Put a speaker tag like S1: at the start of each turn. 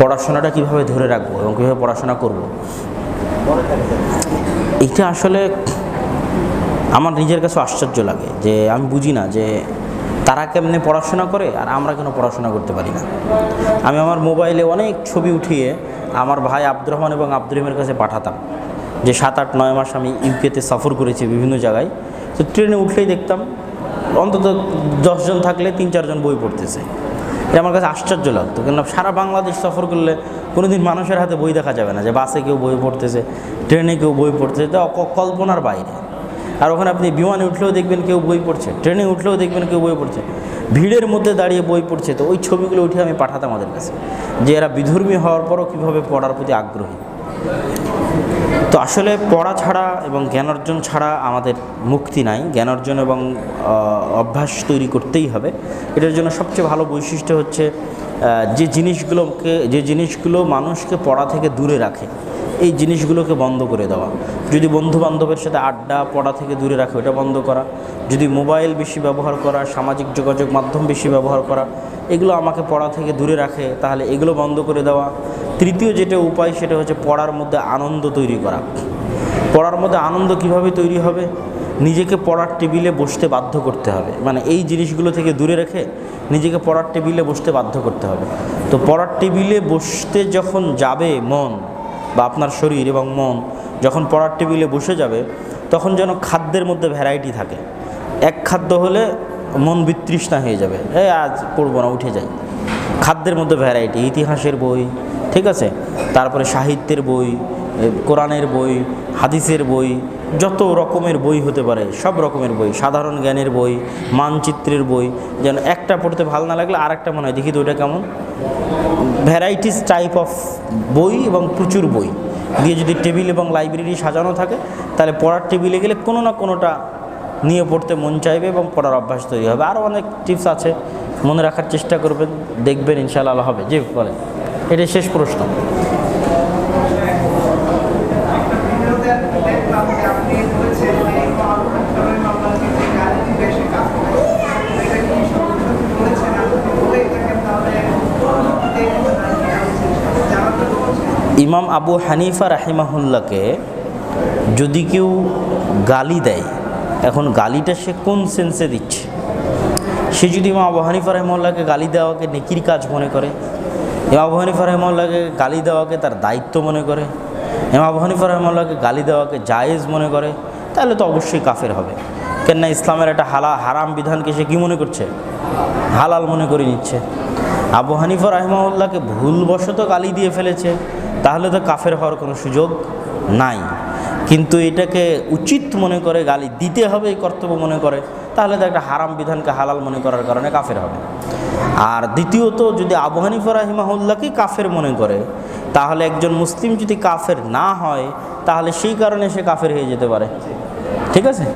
S1: পড়াশোনাটা কীভাবে ধরে রাখব এবং কীভাবে পড়াশোনা করব? এটা আসলে আমার নিজের কাছে আশ্চর্য লাগে যে আমি বুঝি না যে তারা কেমনে পড়াশোনা করে আর আমরা কেন পড়াশোনা করতে পারি না। আমি আমার মোবাইলে অনেক ছবি উঠিয়ে আমার ভাই আব্দুর রহমান এবং আব্দুর রহিমের কাছে পাঠাতাম যে সাত আট নয় মাস আমি ইউকেতে সফর করেছি বিভিন্ন জায়গায়। তো ট্রেনে উঠলেই দেখতাম অন্তত দশজন থাকলে তিন চারজন বই পড়তেছে। এটা আমার কাছে আশ্চর্য লাগতো। কেন সারা বাংলাদেশ সফর করলে কোনোদিন মানুষের হাতে বই দেখা যাবে না যে বাসে কেউ বই পড়তেছে, ট্রেনে কেউ বই পড়তেছে, এটা কল্পনার বাইরে। আর ওখানে আপনি বিমানে উঠলেও দেখবেন কেউ বই পড়ছে, ট্রেনে উঠলেও দেখবেন কেউ বই পড়ছে, ভিড়ের মধ্যে দাঁড়িয়ে বই পড়ছে, তো ওই ছবিগুলো উঠে আমি পাঠাতাম আমাদের কাছে যে এরা বিধর্মী হওয়ার পরও কীভাবে পড়ার প্রতি আগ্রহী। তো আসলে পড়া ছাড়া এবং জ্ঞান অর্জন ছাড়া আমাদের মুক্তি নাই। জ্ঞান অর্জন এবং অভ্যাস তৈরি করতেই হবে। এটার জন্য সবচেয়ে ভালো বৈশিষ্ট্য হচ্ছে যে জিনিসগুলোকে, যে জিনিসগুলো মানুষকে পড়া থেকে দূরে রাখে এই জিনিসগুলোকে বন্ধ করে দেওয়া। যদি বন্ধু বান্ধবের সাথে আড্ডা, পড়া থেকে দূরে রাখে ওটা বন্ধ করা। যদি মোবাইল বেশি ব্যবহার করা, সামাজিক যোগাযোগ মাধ্যম বেশি ব্যবহার করা, এগুলো আমাকে পড়া থেকে দূরে রাখে, তাহলে এগুলো বন্ধ করে দেওয়া। তৃতীয় যেটা উপায়, সেটা হচ্ছে পড়ার মধ্যে আনন্দ তৈরি করা। পড়ার মধ্যে আনন্দ কীভাবে তৈরি হবে? নিজেকে পড়ার টেবিলে বসতে বাধ্য করতে হবে। মানে এই জিনিসগুলো থেকে দূরে রেখে নিজেকে পড়ার টেবিলে বসতে বাধ্য করতে হবে। তো পড়ার টেবিলে বসতে যখন যাবে মন বা আপনার শরীর এবং মন যখন পড়ার টেবিলে বসে যাবে, তখন যেন খাদ্যের মধ্যে ভ্যারাইটি থাকে। এক খাদ্য হলে মন বিতৃষ্ণা হয়ে যাবে। এ, আজ পড়ব না, উঠে যাই। খাদ্যের মধ্যে ভ্যারাইটি ইতিহাসের বই, ঠিক আছে? তারপরে সাহিত্যের বই কোরআনের বই, হাদিসের বই, যত রকমের বই হতে পারে, সব রকমের বই, সাধারণ জ্ঞানের বই, মানচিত্রের বই, যেন একটা পড়তে ভালো না লাগলে আর একটা মনে হয়, দেখি তো ওটা কেমন? ভ্যারাইটিস টাইপ অফ বই এবং প্রচুর বই। দিয়ে যদি টেবিল এবং লাইব্রেরি সাজানো থাকে, তাহলে পড়ার টেবিলে গেলে কোনো না কোনোটা নিয়ে পড়তে মন চাইবে এবং পড়ার অভ্যাস তৈরি হবে। আরও অনেক টিপস আছে, মনে রাখার চেষ্টা করবেন, দেখবেন ইনশাআল্লাহ হবে। যে বলে এটাই শেষ প্রশ্ন
S2: আপনি বলেছেন এই মহাবিদ্যালয়ের মামলাটি যে গাড়িটি বেশি কাজ করে এটা কি সত্যি বলেছেন আপনি বলে থাকেন তাহলে দেখবেন আর কি জানাতে বলছেন
S1: ইমাম আবু হানিফা রাহিমাহুল্লাহকে যদি কেউ গালি দেয়, এখন গালিটা সে কোন সেন্সে দিচ্ছে? সে যদি ইমাম আবু হানিফা রহমল্লাহকে গালি দেওয়াকে নেকির কাজ মনে করে, ইমাম আবু হানিফা রহমল্লাহকে গালি দেওয়াকে তার দায়িত্ব মনে করে, ইমাম আবু হানিফা রহমল্লাহকে গালি দেওয়াকে জায়েজ মনে করে, তাহলে তো অবশ্যই কাফের হবে। কেননা ইসলামের একটা হালা, হারাম বিধানকে সে কী মনে করছে? হালাল মনে করে নিচ্ছে। আবু হানিফা রহমাউল্লাহকে ভুলবশত গালি দিয়ে ফেলেছে। তাহলে তো কাফের হওয়ার কোনো সুযোগ নাই। কিন্তু এটাকে উচিত মনে করে, গালি দিতে হবে এই কর্তব্য মনে করে, তাহলে তো একটা হারাম বিধানকে হালাল মনে করার কারণে কাফের হবে। আর দ্বিতীয়ত, যদি আবু হানিফা রাহিমাহুল্লাহকে কাফের মনে করে, তাহলে একজন মুসলিম যদি কাফের না হয়, তাহলে সেই কারণে সে কাফের হয়ে যেতে পারে। ঠিক আছে?